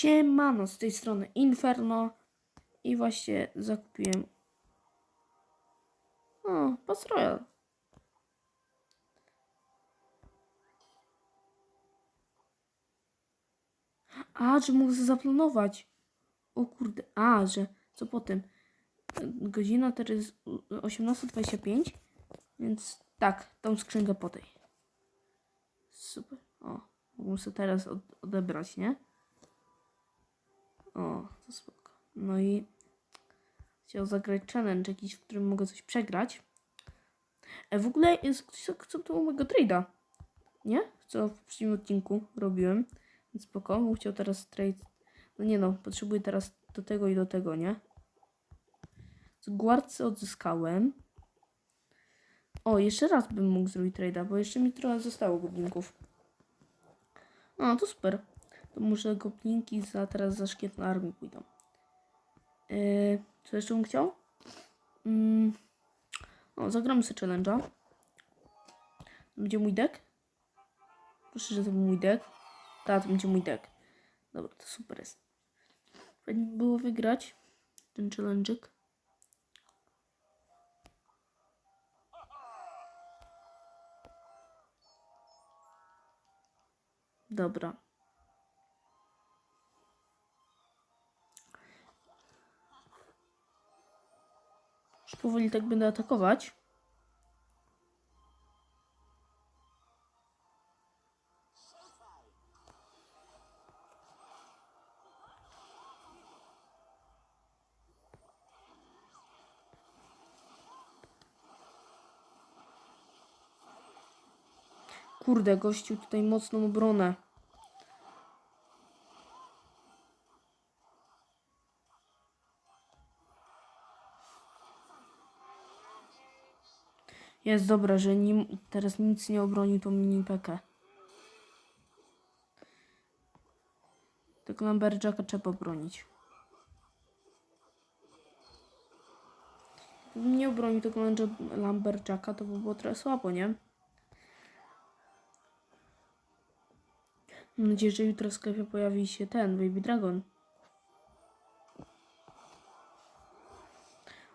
Siemano, z tej strony Inferno i właśnie zakupiłem o, Pass Royal. A, że sobie zaplanować. O kurde, a, że co potem? Godzina teraz jest 18.25, więc tak, tą skrzynkę po tej. Super. O, sobie teraz od, odebrać, nie? O, to spoko. No i chciał zagrać challenge jakiś, w którym mogę coś przegrać. E, w ogóle jest ktoś akceptował mojego trade'a. Nie? Co w poprzednim odcinku robiłem. Więc spoko, bym chciał teraz trade. No nie no, potrzebuję teraz do tego i do tego, nie? Z guardcy odzyskałem. O, jeszcze raz bym mógł zrobić trade'a, bo jeszcze mi trochę zostało goblinków. O, to super. To może goblinki za teraz za szkietną armię pójdą. Yy, co jeszcze bym chciał? Mm. O, zagramy sobie challenge'a. Będzie mój deck? Proszę, że to był mój deck. Tak, to będzie mój deck. Dobra, to super jest. Fajnie by było wygrać ten challenge'ik. Dobra. Już powoli tak będę atakować. Kurde, gościu tutaj mocną obronę. Jest dobra, że nim, teraz nic nie obronił tą mini pekę. Tego Lumberjacka trzeba bronić. Gdybym nie obronił tego Lumber- Lumberjacka, to by było trochę słabo, nie? Mam nadzieję, że jutro w sklepie pojawi się ten Baby Dragon.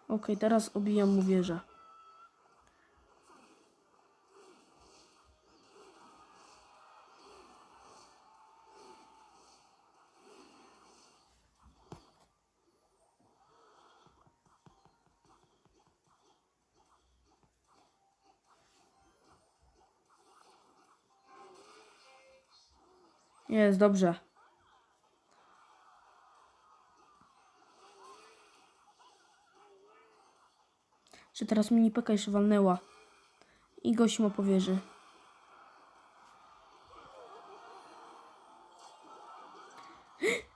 Okej, teraz obijam mu wieżę. Jest, dobrze. Czy teraz mini peka jeszcze walnęła. I gość ma powierzy.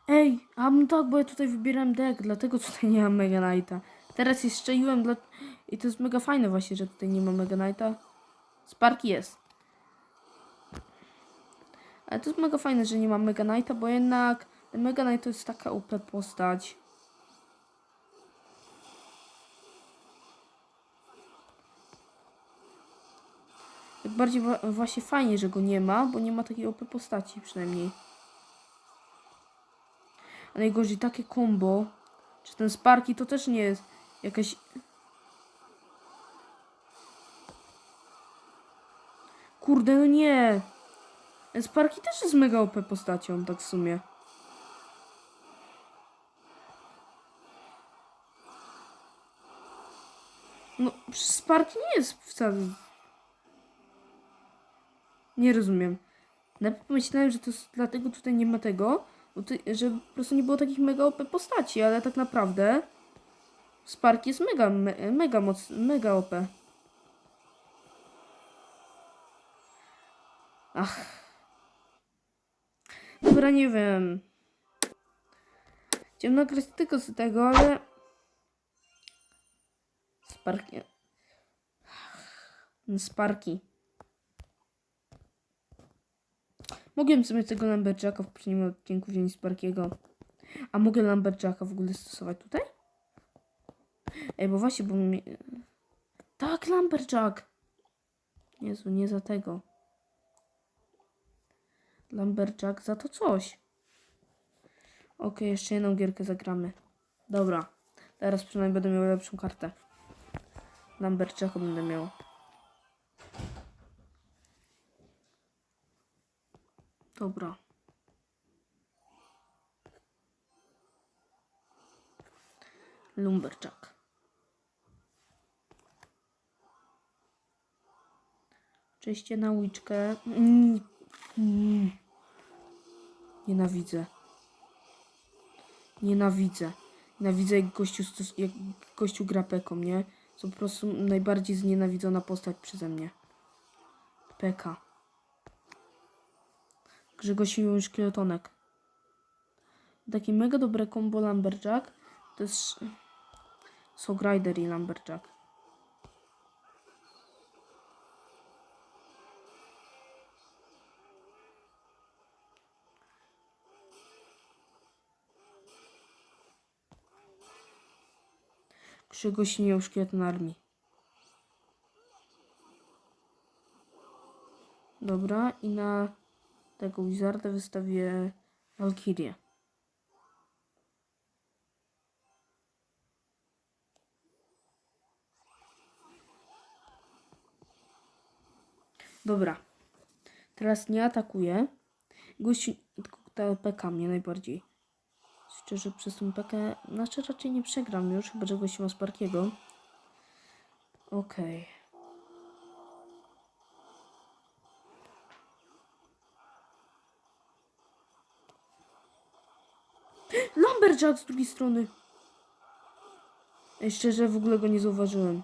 Ej, a tak, bo ja tutaj wybieram deck, dlatego tutaj nie mam Mega Knighta. Teraz je strzeliłem dla... i to jest mega fajne właśnie, że tutaj nie ma Mega Knighta. Spark jest. Ale to jest mega fajne, że nie mam Mega Knighta, bo jednak Mega Knight to jest taka UP postać. Tak bardziej właśnie fajnie, że go nie ma, bo nie ma takiej OP postaci przynajmniej. A najgorzej takie combo, czy ten Sparky to też nie jest jakaś... Kurde, no nie! Ten Sparky też jest mega OP postacią, tak w sumie. No, Sparky nie jest wcale... Nie rozumiem. Najpierw pomyślałem, że to jest dlatego tutaj nie ma tego, że po prostu nie było takich mega OP postaci, ale tak naprawdę Spark jest mega, me, mega moc, mega OP. Ach. Dobra, nie wiem. Chciałem tylko z tego, ale... Sparki. Sparki. Mogłem sobie tego Lumberjacka w poprzednim odcinku wziąć Sparkiego. A mogę Lumberjacka w ogóle stosować tutaj? Ej, bo właśnie, bo mi... Tak, Lumberjack! Jezu, nie za tego. Lumberjack za to coś. Okej, jeszcze jedną gierkę zagramy. Dobra. Teraz przynajmniej będę miał lepszą kartę. Lamberczaka będę miał. Dobra. Lumberjack. Przejście na łyczkę. Mm. Mm. Nienawidzę. Nienawidzę. Nienawidzę jak gościu, jak gościu gra peką, nie? To po prostu najbardziej znienawidzona postać przeze mnie. Peka. Grzegorz Miły Szkieletonek. Takie mega dobre combo Lumberjack to jest Sog Rider i Lumberjack. Grzegorz Miły Szkieleton Armii. Dobra, i na tego Wizarda wystawię Valkyrię. Dobra. Teraz nie atakuję. Gościu, tylko ta PK mnie najbardziej. Szczerze, przez tą PK, znaczy raczej nie przegram już, chyba że ma Sparkiego. Okej. Lumberjack z drugiej strony. Szczerze, w ogóle go nie zauważyłem.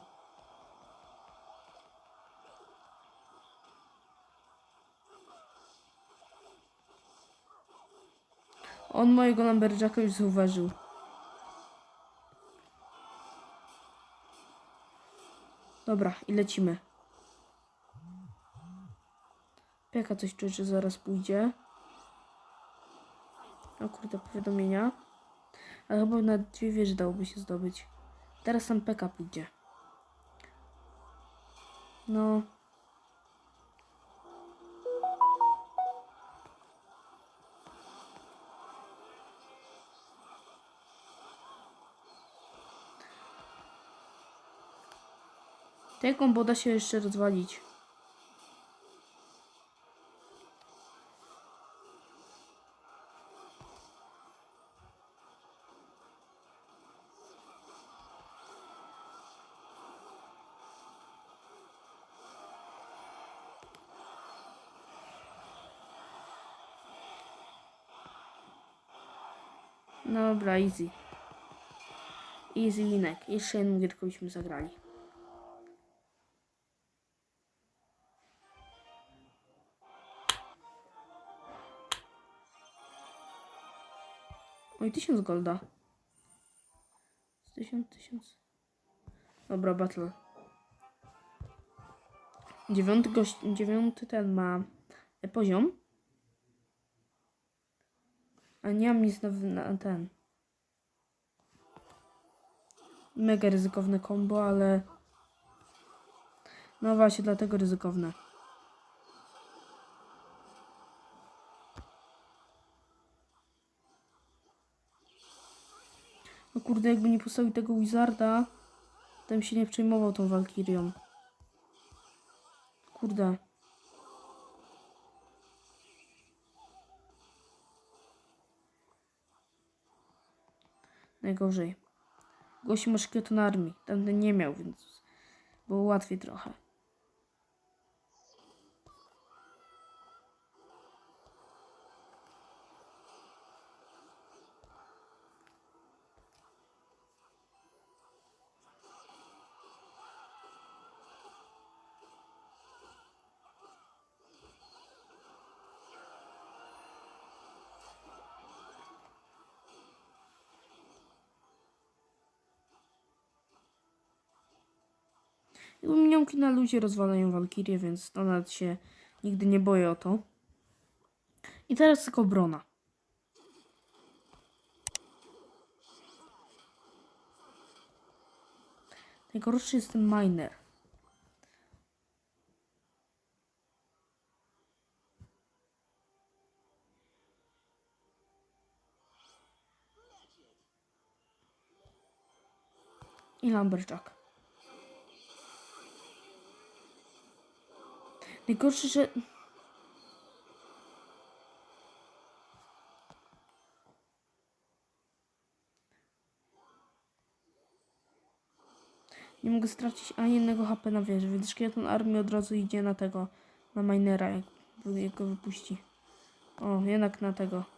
On mojego Lumberjacka już zauważył. Dobra, i lecimy. Pieka coś czuję, że zaraz pójdzie. O kurde, powiadomienia. Ale chyba na dwie wieże dałoby się zdobyć. Teraz tam Peka pójdzie. No. Tej kombo da się jeszcze rozwalić. Dobra, easy. Easy winek. Jeszcze jedną gierkę byśmy zagrali. Oj, tysiąc golda. Tysiąc, tysiąc. Dobra, battle. Dziewiąty gość, dziewiąty ten ma e, poziom. A nie mam nic na, na ten. Mega ryzykowne combo, ale... No właśnie, dlatego ryzykowne. No kurde, jakby nie postawił tego Wizarda, bym się nie przejmował tą Walkirią. Kurde. Najgorzej. Gości ma na armii. Tamten nie miał, więc było łatwiej trochę. Minionki na luzie rozwalają walkirię, więc to nawet się nigdy nie boję o to. I teraz tylko brona. Najgorszy jest ten miner. I lumberjack. Najgorsze, że... Nie mogę stracić ani jednego HP na wieży, więc szkieleton armii od razu idzie na tego, na minera, jak, jak go wypuści. O, jednak na tego.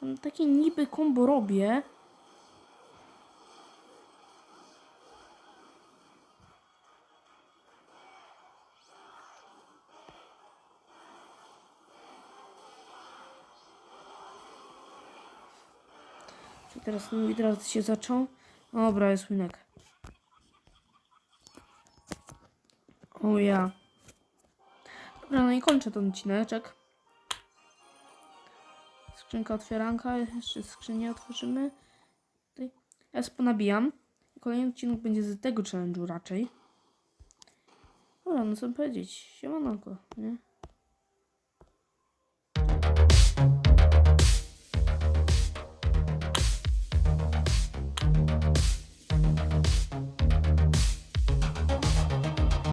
Tam takie niby kombo robię. Czy teraz, no i teraz się zaczął? Dobra, jest winek. O ja. Dobra, no i kończę ten odcineczek. Skrzynka otwieranka, jeszcze skrzynię otworzymy. Tutaj. Ja sobie ponabijam. Kolejny odcinek będzie z tego challenge'u raczej. Dobra, no co powiedzieć. Siemanko, nie?